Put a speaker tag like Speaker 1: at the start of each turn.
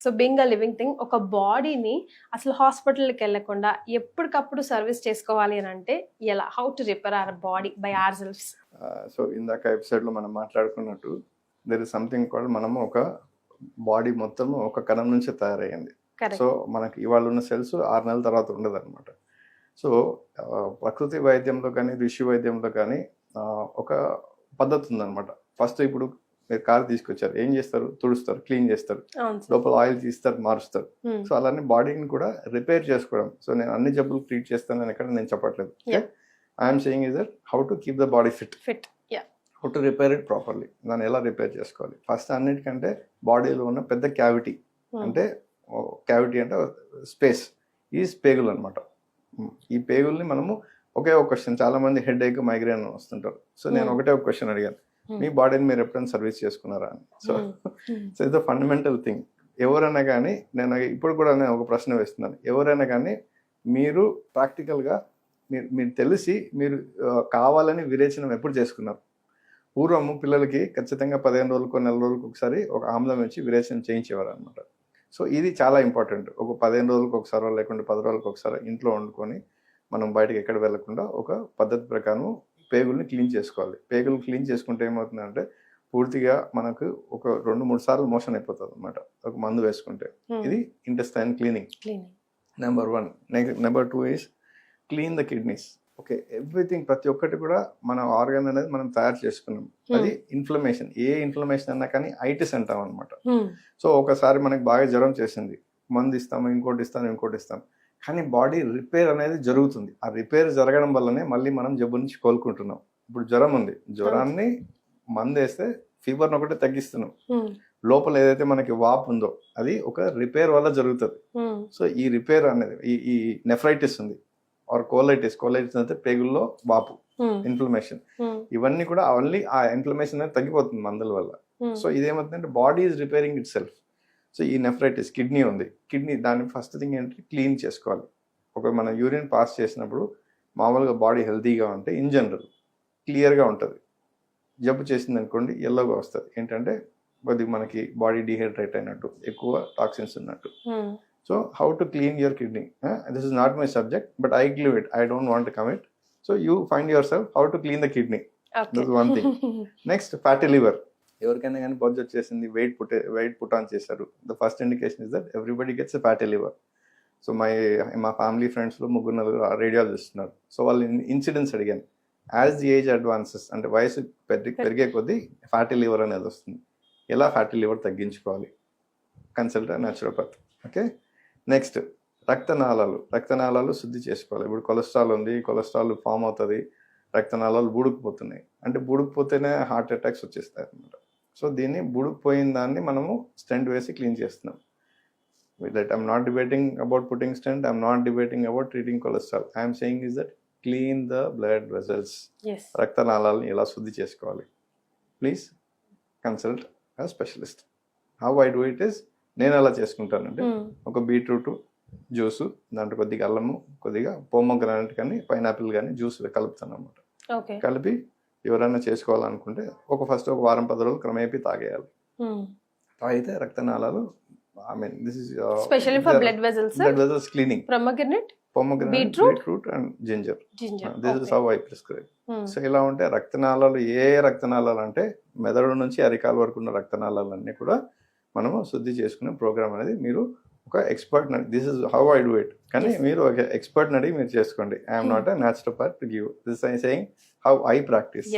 Speaker 1: So being a living thing ఒక బాడీని అసలు హాస్పిటల్కి వెళ్ళకుండా ఎప్పటికప్పుడు సర్వీస్ చేసుకోవాలి అని అంటే ఎలా? How to repair our body by our selfs
Speaker 2: so ఇందాక ఎపిసోడ్లో మనం మాట్లాడుకున్నట్టు దెర్ ఇస్ సంథింగ్ కూడా మనము ఒక బాడీ మొత్తం ఒక కణం నుంచే తయారయ్యింది.
Speaker 1: కరెక్ట్
Speaker 2: సో మనకి ఇవాళ ఉన్న సెల్స్ ఆరు నెలల తర్వాత ఉండదు అనమాట సో ప్రకృతి వైద్యంలో కానీ ఋషి వైద్యంలో కానీ ఒక పద్ధతి ఉందన్నమాట. ఫస్ట్ ఇప్పుడు మీరు కారు తీసుకొచ్చారు ఏం చేస్తారు? తుడుస్తారు క్లీన్ చేస్తారు. లోపల ఆయిల్ తీస్తారు మారుస్తారు. సో అలానే బాడీని కూడా రిపేర్ చేసుకోవడం. సో నేను అన్ని జబ్బులు ట్రీట్ చేస్తానని ఎక్కడ నేను చెప్పట్లేదు. I'm saying is that how to keep the body fit
Speaker 1: fit
Speaker 2: how to repair it properly దాన్ని ఎలా రిపేర్ చేసుకోవాలి? ఫస్ట్ అన్నిటికంటే బాడీలో ఉన్న పెద్ద క్యావిటీ
Speaker 1: Hmm.
Speaker 2: అంటే క్యావిటీ అంటే స్పేస్ ఈ పేగులు అనమాట ఈ పేగుల్ని మనము ఒకే ఒక క్వశ్చన్ చాలా మంది హెడ్ ఏక్ మైగ్రేన్ వస్తుంటారు. సో నేను
Speaker 1: Hmm.
Speaker 2: ఒకటే ఒక క్వశ్చన్ అడిగాను. మీ బాడీని మీరు ఎప్పుడైనా సర్వీస్ చేసుకున్నారా అని. So
Speaker 1: Hmm.
Speaker 2: సో ఇది ఫండమెంటల్ థింగ్ ఎవరైనా కానీ నేను ఇప్పుడు కూడా నేను ఒక ప్రశ్న వేస్తున్నాను. ఎవరైనా కానీ మీరు ప్రాక్టికల్గా మీరు మీరు తెలిసి మీరు కావాలని విరేచనం ఎప్పుడు చేసుకున్నారు? పూర్వము పిల్లలకి ఖచ్చితంగా పదిహేను రోజులకు నెల రోజులకు ఒకసారి ఒక ఆమ్లం వచ్చి విరేచనం చేయించేవారు అనమాట సో ఇది చాలా ఇంపార్టెంట్ ఒక పదిహేను రోజులకు ఒకసారి లేకుంటే పది రోజులకు ఒకసారి ఇంట్లో వండుకొని మనం బయటకు ఎక్కడ వెళ్ళకుండా ఒక పద్ధతి ప్రకారం పేగుల్ని క్లీన్ చేసుకోవాలి. పేగులు క్లీన్ చేసుకుంటే ఏమవుతుందంటే పూర్తిగా మనకు ఒక రెండు మూడు సార్లు మోషన్ అయిపోతుంది అనమాట ఒక మందు వేసుకుంటే. ఇది intestine cleaning
Speaker 1: cleaning
Speaker 2: number one number two is clean the kidneys okay everything ప్రతి ఒక్కటి కూడా మన ఆర్గన్ అనేది మనం తయారు చేసుకున్నాం. అది ఇన్ఫ్లమేషన్ ఏ ఇన్ఫ్లమేషన్ అన్నా కానీ ఐటిస్ అంటాం అనమాట సో ఒకసారి మనకి బాగా జ్వరం చేసింది. మందు ఇస్తాము ఇంకోటి ఇస్తాం ఇంకోటి ఇస్తాం కానీ బాడీ రిపేర్ అనేది జరుగుతుంది. ఆ రిపేర్ జరగడం వల్లనే మళ్ళీ మనం జబ్బు నుంచి కోలుకుంటున్నాం. ఇప్పుడు జ్వరం ఉంది. జ్వరాన్ని మందు వేస్తే ఫీవర్ని ఒకటే తగ్గిస్తున్నాం. లోపల ఏదైతే మనకి వాపు ఉందో అది ఒక రిపేర్ వల్ల జరుగుతుంది. సో ఈ రిపేర్ అనేది ఈ ఈ నెఫ్రైటిస్ ఉంది. Are colitis. కోలైటిస్ అంటే పేగుల్లో వాపు. ఇన్ఫ్లమేషన్. ఇవన్నీ కూడా ఓన్లీ ఆ ఇన్ఫ్లమేషన్ అనేది తగ్గిపోతుంది మందుల వల్ల. So ఇదేమవుతుందంటే body is repairing itself so ఈ నెఫ్రైటిస్ కిడ్నీ ఉంది. కిడ్నీ దాని ఫస్ట్ థింగ్ ఏంటంటే క్లీన్ చేసుకోవాలి. ఒక మన యూరిన్ పాస్ చేసినప్పుడు మామూలుగా బాడీ హెల్తీగా ఉంటే ఇన్ జనరల్ క్లియర్గా ఉంటుంది. జబ్బు చేసింది అనుకోండి ఎల్లోగా వస్తుంది. ఏంటంటే కొద్దిగా మనకి బాడీ డిహైడ్రేట్ అయినట్టు ఎక్కువ టాక్సిన్స్ ఉన్నట్టు. So how to clean your kidney? This is not my subject but I glue it I don't want commit. So you find yourself how to clean the kidney. one thing. Next fatty liver. ఎవరికైనా కానీ బొజ్జు వచ్చేసింది weight put weight put on చేశారు. The first indication is that everybody gets fatty liver so my మా family ఫ్రెండ్స్లో ముగ్గురు నలుగురు రేడియాలు ఇస్తున్నారు సో వాళ్ళు ఇన్సిడెంట్స్ అడిగాను. యాజ్ ది ఏజ్ అడ్వాన్సెస్ అంటే వయసు పెరిగి పెరిగే కొద్దీ ఫ్యాటీ లివర్ అనేది వస్తుంది. ఎలా ఫ్యాటీ లివర్ తగ్గించుకోవాలి? కన్సల్ట్ న్యాచురోపత్ ఓకే నెక్స్ట్ రక్తనాళాలు. రక్తనాళాలు శుద్ధి చేసుకోవాలి. ఇప్పుడు కొలెస్ట్రాల్ ఉంది కొలెస్ట్రాల్ ఫామ్ అవుతుంది రక్తనాళాలు బూడుకుపోతున్నాయి. అంటే బూడుకుపోతేనే హార్ట్ అటాక్స్ వచ్చేస్తాయి అన్నమాట సో దీన్ని బూడుకుపోయిన దాన్ని మనము స్టెంట్ వేసి క్లీన్ చేస్తున్నాం. That I'm not debating about putting stent I'm not debating about treating cholesterol I'm saying is that clean the blood vessels రక్తనాళాలను ఎలా శుద్ధి చేసుకోవాలి? Please consult a specialist how I do it is నేను ఎలా చేసుకుంటానంటే ఒక beetroot juice దాంట్లో కొద్దిగా అల్లము కొద్దిగా పొమ్మగ్రానైట్ కానీ పైనాపిల్ కానీ జ్యూస్ కలుపుతాను అనమాట కలిపి ఎవరైనా చేసుకోవాలనుకుంటే ఒక ఫస్ట్ ఒక వారం పది రోజులు క్రమేపీ తాగేయాలి. తాగితే రక్తనాళాలు I mean this is
Speaker 1: specially for blood vessels
Speaker 2: blood vessels cleaning
Speaker 1: pomegranate
Speaker 2: pomegranate
Speaker 1: Beetroot?
Speaker 2: Beetroot and ginger
Speaker 1: ginger
Speaker 2: this is how I prescribe so ఇలా ఉంటే రక్తనాళాలు ఏ రక్తనాళాలు అంటే మెదడు నుంచి అరికాల వరకు ఉన్న రక్తనాళాలన్నీ కూడా మనము శుద్ధి చేసుకునే ప్రోగ్రామ్ అనేది మీరు ఒక expert this is how I do it కానీ. మీరు ఒక ఎక్స్పర్ట్ అడిగి మీరు చేసుకోండి. I'm. Not a natural part give this I saying how I practice